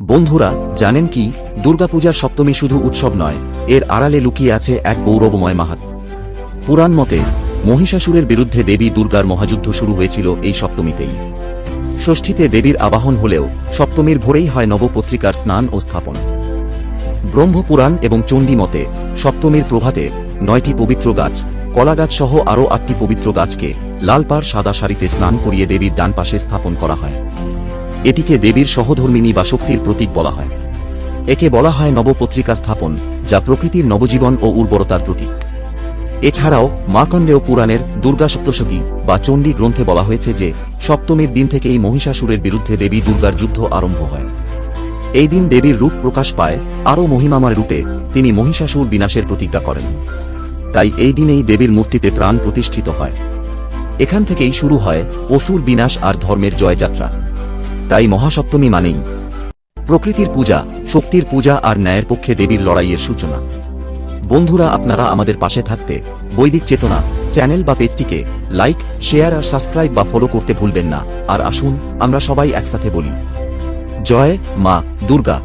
বন্ধুরা, জানেন কি? দুর্গাপূজার সপ্তমী শুধু উৎসব নয়, এর আড়ালে লুকিয়ে আছে এক গৌরবময় মাহাত। পুরাণ মতে, মহিষাসুরের বিরুদ্ধে দেবী দুর্গার মহাযুদ্ধ শুরু হয়েছিল এই সপ্তমীতেই। ষষ্ঠীতে দেবীর আবাহন হলেও সপ্তমীর ভোরেই হয় নবপত্রিকার স্নান ও স্থাপন। ব্রহ্মপুরাণ এবং চণ্ডী মতে, সপ্তমীর প্রভাতে নয়টি পবিত্র গাছ, কলাগাছ সহ আরও আটটি পবিত্র গাছকে লালপাড় সাদা শাড়িতে স্নান করিয়ে দেবীর ডান পাশে স্থাপন করা হয়। এটিকে দেবীর সহধর্মিনী বা শক্তির প্রতীক বলা হয়। একে বলা হয় নবপত্রিকা স্থাপন, যা প্রকৃতির নবজীবন ও উর্বরতার প্রতীক। এছাড়াও মার্কণ্ডেয় পুরাণের দুর্গা সপ্তশতী বা চণ্ডী গ্রন্থে বলা হয়েছে যে, সপ্তমীর দিন থেকেই মহিষাসুরের বিরুদ্ধে দেবী দুর্গার যুদ্ধ আরম্ভ হয়। এই দিন দেবীর রূপ প্রকাশ পায় আরও মহিমামার রূপে, তিনি মহিষাসুর বিনাশের প্রতিজ্ঞা করেন। তাই এই দিনেই দেবীর মূর্তিতে প্রাণ প্রতিষ্ঠিত হয়। এখান থেকেই শুরু হয় অসুর বিনাশ আর ধর্মের জয়যাত্রা। তাই মহাসপ্তমী মানেই প্রকৃতির পূজা, শক্তির পূজা আর ন্যায়ের পক্ষে দেবীর লড়াইয়ের সূচনা। বন্ধুরা, আপনারা আমাদের পাশে থাকতে বৈদিক চেতনা চ্যানেল বা পেজটিকে লাইক, শেয়ার আর সাবস্ক্রাইব বা ফলো করতে ভুলবেন না। আর আসুন, আমরা সবাই একসাথে বলি। জয় মা দুর্গা।